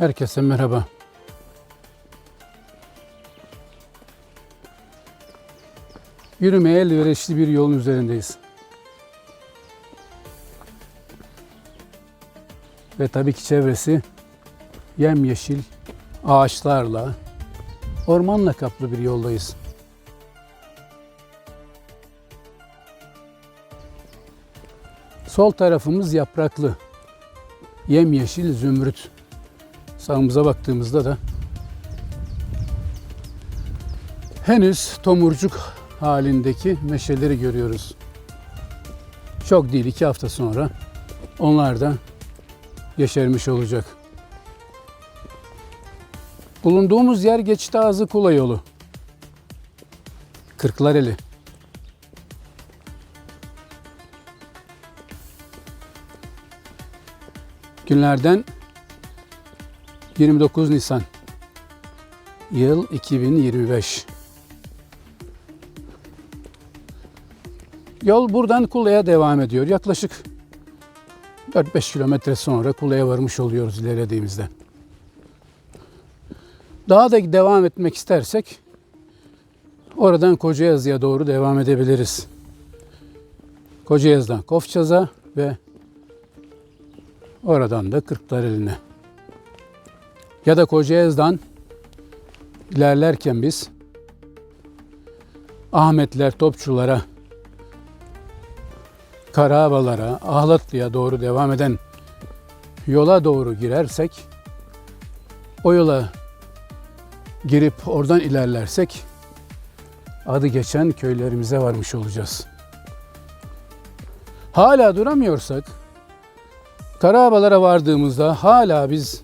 Herkese merhaba. Yürümeye elverişli bir yolun üzerindeyiz. Ve tabii ki çevresi yemyeşil ağaçlarla, ormanla kaplı bir yoldayız. Sol tarafımız yapraklı, yemyeşil zümrüt. Sağımıza baktığımızda da henüz tomurcuk halindeki meşeleri görüyoruz. Çok değil iki hafta sonra onlar da yeşermiş olacak. Bulunduğumuz yer Geçit Ağzı Kula yolu. Kırklareli. Günlerden 29 Nisan. Yıl 2025. Yol buradan Kula'ya devam ediyor. Yaklaşık 4-5 kilometre sonra Kula'ya varmış oluyoruz ilerlediğimizde. Daha da devam etmek istersek oradan Kocayazı'ya doğru devam edebiliriz. Kocayazı'dan Kofçaz'a ve oradan da Kırklareli'ne. Ya da Kocayaz'dan ilerlerken biz Ahmetler, Topçulara, Karabalara, Ahlatlı'ya doğru devam eden yola doğru girersek o yola girip oradan ilerlersek adı geçen köylerimize varmış olacağız. Hala duramıyorsak Karabalara vardığımızda hala biz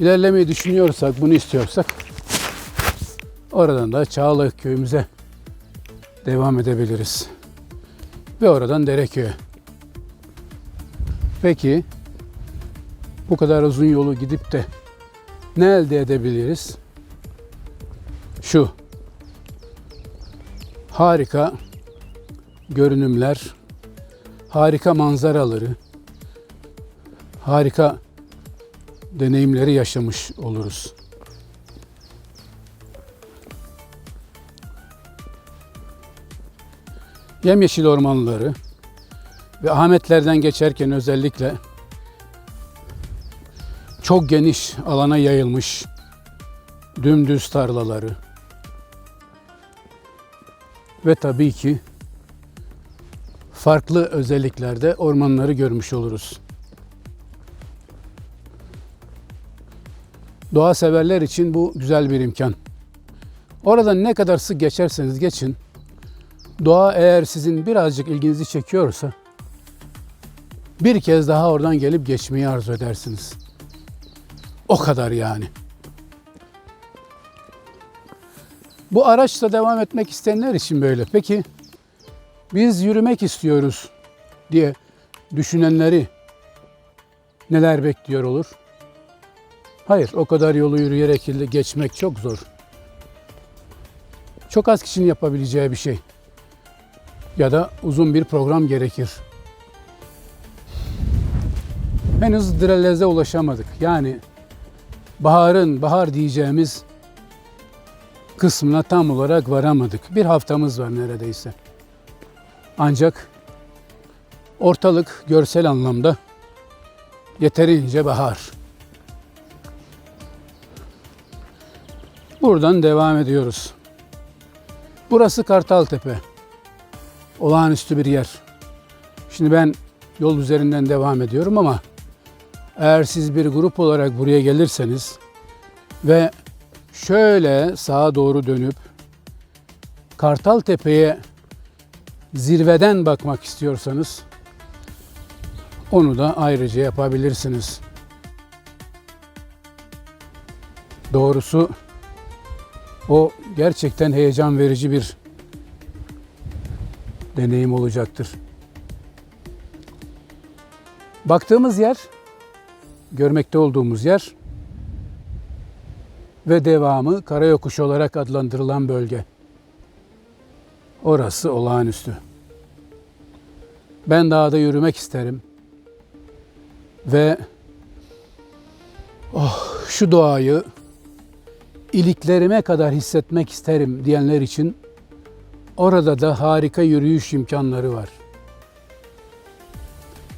ilerlemeyi düşünüyorsak, bunu istiyorsak oradan da Çağla köyümüze devam edebiliriz. Ve oradan Dereköy'e. Peki bu kadar uzun yolu gidip de ne elde edebiliriz? Şu. Harika görünümler, harika manzaraları, harika deneyimleri yaşamış oluruz. Yemyeşil ormanları ve Ahmetlerden geçerken özellikle çok geniş alana yayılmış dümdüz tarlaları ve tabii ki farklı özelliklerde ormanları görmüş oluruz. Doğa severler için bu güzel bir imkan. Oradan ne kadar sık geçerseniz geçin, doğa eğer sizin birazcık ilginizi çekiyorsa bir kez daha oradan gelip geçmeyi arzu edersiniz. O kadar yani. Bu araçla devam etmek isteyenler için böyle. Peki biz yürümek istiyoruz diye düşünenleri neler bekliyor olur? Hayır, o kadar yolu yürüyerek geçmek çok zor. Çok az kişinin yapabileceği bir şey. Ya da uzun bir program gerekir. Henüz Drelez'e ulaşamadık. Yani baharın, bahar diyeceğimiz kısmına tam olarak varamadık. Bir haftamız var neredeyse. Ancak ortalık görsel anlamda yeterince bahar. Buradan devam ediyoruz. Burası Kartaltepe. Olağanüstü bir yer. Şimdi ben yol üzerinden devam ediyorum ama eğer siz bir grup olarak buraya gelirseniz ve şöyle sağa doğru dönüp Kartaltepe'ye zirveden bakmak istiyorsanız onu da ayrıca yapabilirsiniz. Doğrusu o gerçekten heyecan verici bir deneyim olacaktır. Baktığımız yer, görmekte olduğumuz yer ve devamı Karayokuş olarak adlandırılan bölge. Orası olağanüstü. Ben dağda yürümek isterim ve Oh, şu doğayı iliklerime kadar hissetmek isterim diyenler için orada da harika yürüyüş imkanları var.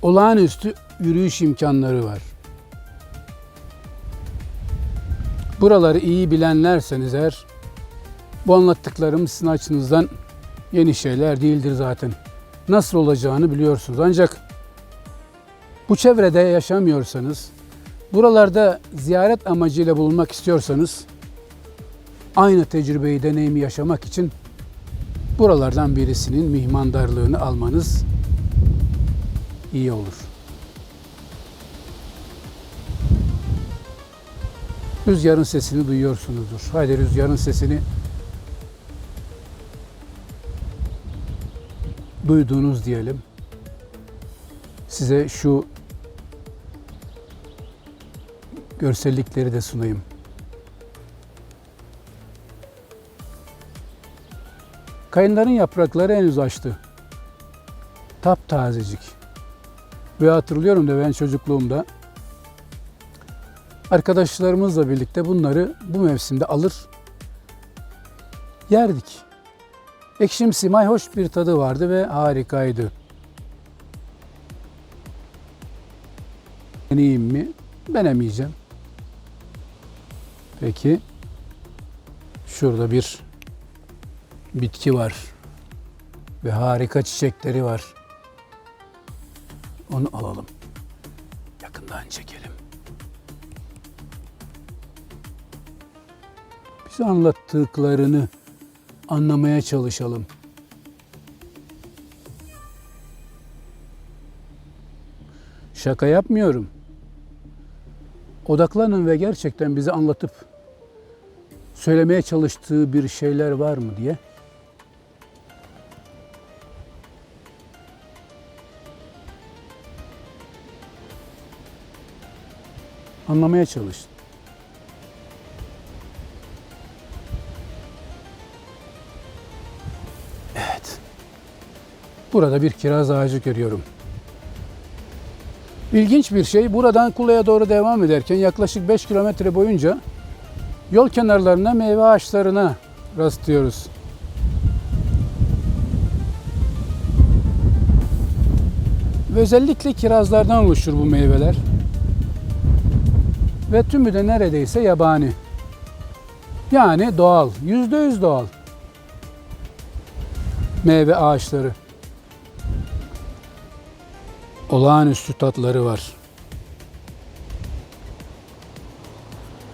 Olağanüstü yürüyüş imkanları var. Buraları iyi bilenlerseniz eğer bu anlattıklarım sizin açınızdan yeni şeyler değildir zaten. Nasıl olacağını biliyorsunuz. Ancak bu çevrede yaşamıyorsanız, buralarda ziyaret amacıyla bulunmak istiyorsanız aynı tecrübeyi, deneyimi yaşamak için buralardan birisinin mihmandarlığını almanız iyi olur. Rüzgarın sesini duyuyorsunuzdur. Haydi rüzgarın sesini duyduğunuz diyelim. Size şu görsellikleri de sunayım. Kayınların yaprakları henüz açtı. Taptazecik. Ve hatırlıyorum da ben çocukluğumda arkadaşlarımızla birlikte bunları bu mevsimde alır yerdik. Ekşimsi mayhoş bir tadı vardı ve harikaydı. Deneyeyim mi? Denemeyeceğim. Peki. Şurada bir bitki var. Ve harika çiçekleri var. Onu alalım. Yakından çekelim. Bize anlattıklarını anlamaya çalışalım. Şaka yapmıyorum. Odaklanın ve gerçekten bize anlatıp söylemeye çalıştığı bir şeyler var mı diye. Anlamaya çalışın. Evet. Burada bir kiraz ağacı görüyorum. İlginç bir şey. Buradan Kula'ya doğru devam ederken yaklaşık 5 kilometre boyunca yol kenarlarına meyve ağaçlarına rastlıyoruz. Özellikle kirazlardan oluşur bu meyveler. Ve tümü de neredeyse yabani. Yani doğal, yüzde yüz doğal meyve ağaçları. Olağanüstü tatları var.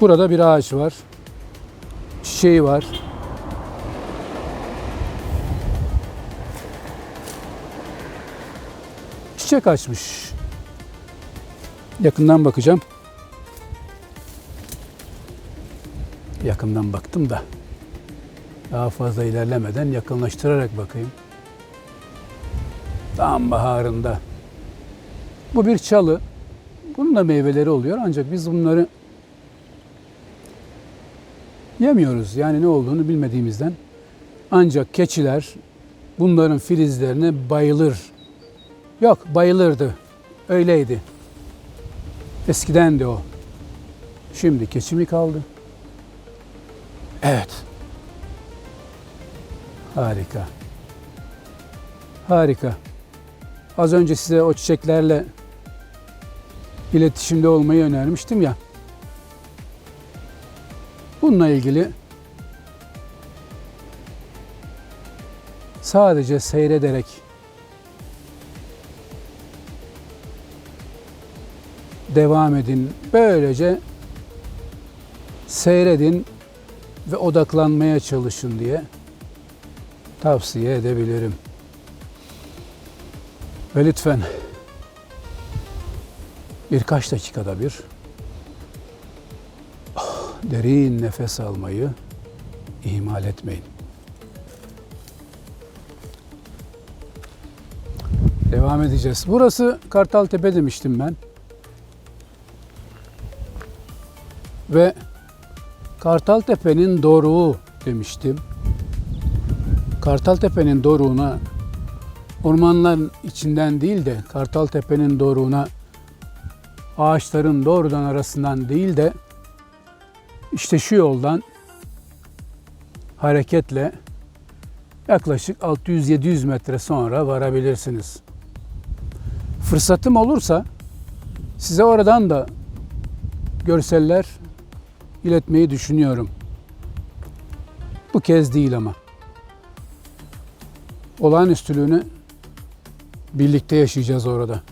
Burada bir ağaç var. Çiçeği var. Çiçek açmış. Yakından bakacağım. Yakından baktım da. Daha fazla ilerlemeden yakınlaştırarak bakayım. Tam baharında. Bu bir çalı. Bunun da meyveleri oluyor ancak biz bunları yemiyoruz. Yani ne olduğunu bilmediğimizden. Ancak keçiler bunların filizlerine bayılır. Yok bayılırdı. Öyleydi. Eskiden de o. Şimdi keçi mi kaldı? Evet. Harika. Harika. Az önce size o çiçeklerle iletişimde olmayı önermiştim ya. Bununla ilgili sadece seyrederek devam edin. Böylece seyredin ve odaklanmaya çalışın diye tavsiye edebilirim. Ve lütfen birkaç dakikada bir derin nefes almayı ihmal etmeyin. Devam edeceğiz. Burası Kartaltepe demiştim ben. Ve Kartaltepe'nin doruğu demiştim. Kartaltepe'nin doruğuna ormanların içinden değil de Kartaltepe'nin doruğuna ağaçların doğrudan arasından değil de işte şu yoldan hareketle yaklaşık 600-700 metre sonra varabilirsiniz. Fırsatım olursa size oradan da görseller iletmeyi düşünüyorum. Bu kez değil ama. Olağanüstülüğünü birlikte yaşayacağız orada.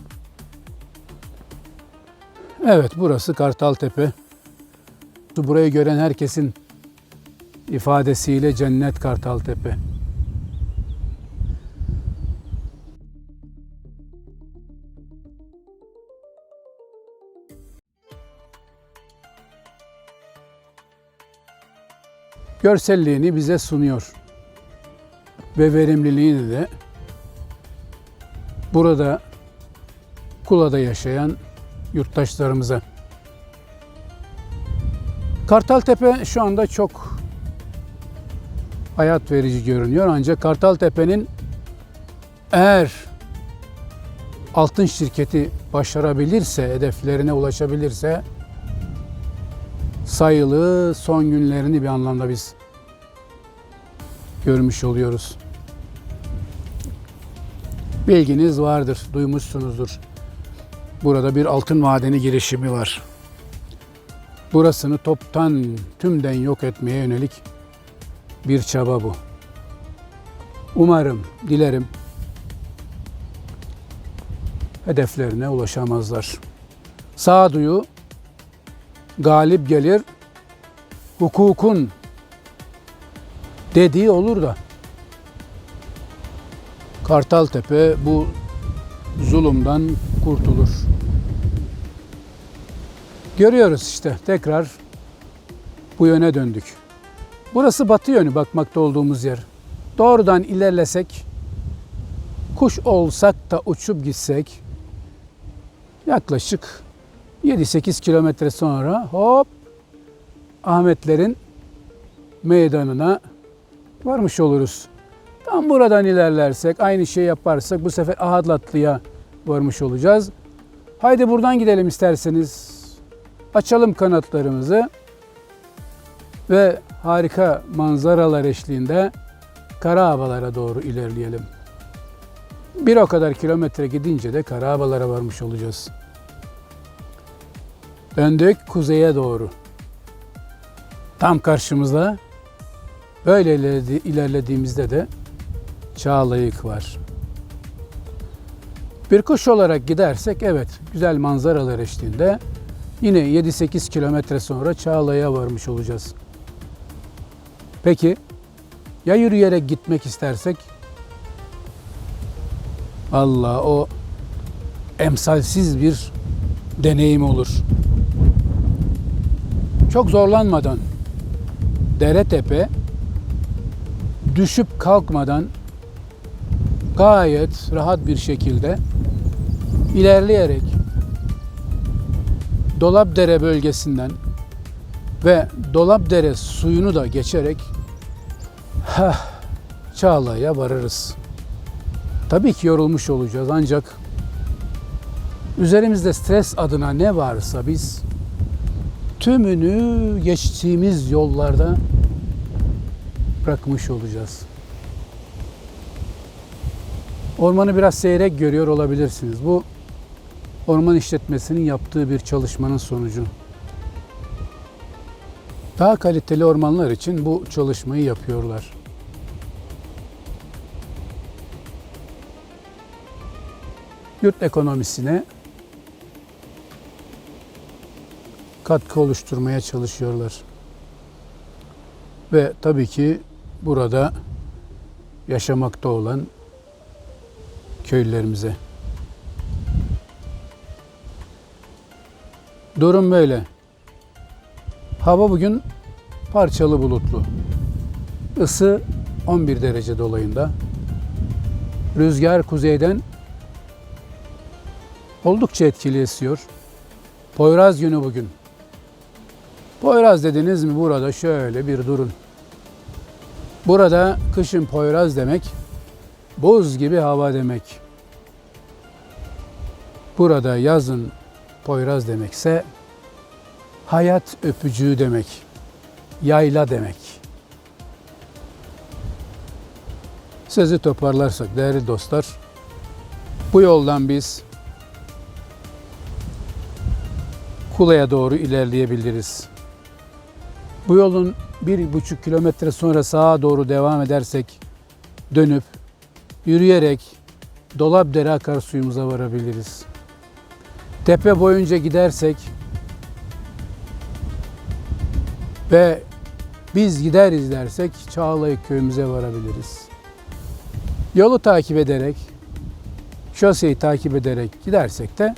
Evet burası Kartaltepe. Burayı gören herkesin ifadesiyle cennet Kartaltepe. Görselliğini bize sunuyor. Ve verimliliğini de burada Kula'da yaşayan yurttaşlarımıza. Kartaltepe şu anda çok hayat verici görünüyor ancak Kartaltepe'nin eğer altın şirketi başarabilirse, hedeflerine ulaşabilirse sayılı son günlerini bir anlamda biz görmüş oluyoruz. Bilginiz vardır, duymuşsunuzdur. Burada bir altın madeni girişimi var. Burasını toptan, tümden yok etmeye yönelik bir çaba bu. Umarım, dilerim hedeflerine ulaşamazlar. Sağduyu galip gelir, hukukun dediği olur da Kartaltepe bu zulümden kurtulur. Görüyoruz işte tekrar bu yöne döndük. Burası batı yönü bakmakta olduğumuz yer. Doğrudan ilerlesek, kuş olsak da uçup gitsek yaklaşık 7-8 kilometre sonra hop Ahmetlerin meydanına varmış oluruz. Tam buradan ilerlersek, aynı şey yaparsak bu sefer Ahadlatlı'ya varmış olacağız. Haydi buradan gidelim isterseniz. Açalım kanatlarımızı ve harika manzaralar eşliğinde Karahavalara doğru ilerleyelim. Bir o kadar kilometre gidince de Karahavalara varmış olacağız. Döndük kuzeye doğru. Tam karşımızda böyle ilerledi- ilerlediğimizde de Çağlayık var. Bir kuş olarak gidersek evet güzel manzaralar eşliğinde yine 7-8 kilometre sonra Çağlay'a varmış olacağız. Peki ya yürüyerek gitmek istersek? Allah o emsalsiz bir deneyim olur. Çok zorlanmadan dere tepe düşüp kalkmadan gayet rahat bir şekilde ilerleyerek Dolapdere bölgesinden ve Dolapdere suyunu da geçerek heh, Çağla'ya varırız. Tabii ki yorulmuş olacağız ancak üzerimizde stres adına ne varsa biz tümünü geçtiğimiz yollarda bırakmış olacağız. Ormanı biraz seyrek görüyor olabilirsiniz. Bu orman işletmesinin yaptığı bir çalışmanın sonucu. Daha kaliteli ormanlar için bu çalışmayı yapıyorlar. Yurt ekonomisine katkı oluşturmaya çalışıyorlar. Ve tabii ki burada yaşamakta olan köylülerimize. Durum böyle. Hava bugün parçalı bulutlu. Isı 11 derece dolayında. Rüzgar kuzeyden oldukça etkili esiyor. Poyraz günü bugün. Poyraz dediniz mi burada şöyle bir durun. Burada kışın Poyraz demek buz gibi hava demek. Burada yazın Poyraz demekse hayat öpücüğü demek. Yayla demek. Sözü toparlarsak değerli dostlar, bu yoldan biz Kula'ya doğru ilerleyebiliriz. Bu yolun bir buçuk kilometre sonra sağa doğru devam edersek dönüp yürüyerek Dolapdere akarsuyumuza varabiliriz. Tepe boyunca gidersek ve biz gideriz dersek Çağlayan köyümüze varabiliriz. Yolu takip ederek, şoseyi takip ederek gidersek de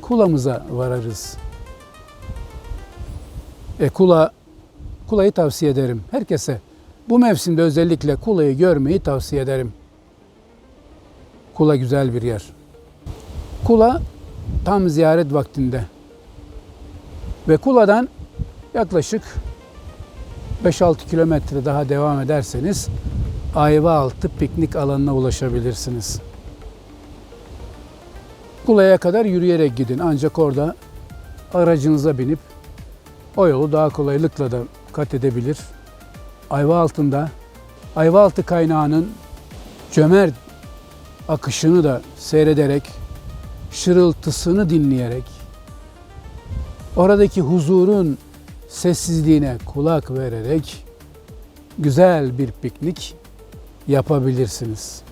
Kula'mıza vararız. E Kula, Kula'yı tavsiye ederim herkese. Bu mevsimde özellikle Kula'yı görmeyi tavsiye ederim. Kula güzel bir yer. Kula tam ziyaret vaktinde. Ve Kula'dan yaklaşık 5-6 kilometre daha devam ederseniz Ayvaaltı piknik alanına ulaşabilirsiniz. Kula'ya kadar yürüyerek gidin ancak orada aracınıza binip o yolu daha kolaylıkla da kat edebilir. Ayvaaltı'nda Ayvaaltı kaynağının cömert akışını da seyrederek, şırıltısını dinleyerek, oradaki huzurun sessizliğine kulak vererek güzel bir piknik yapabilirsiniz.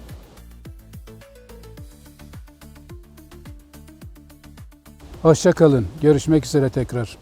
Hoşça kalın. Görüşmek üzere tekrar.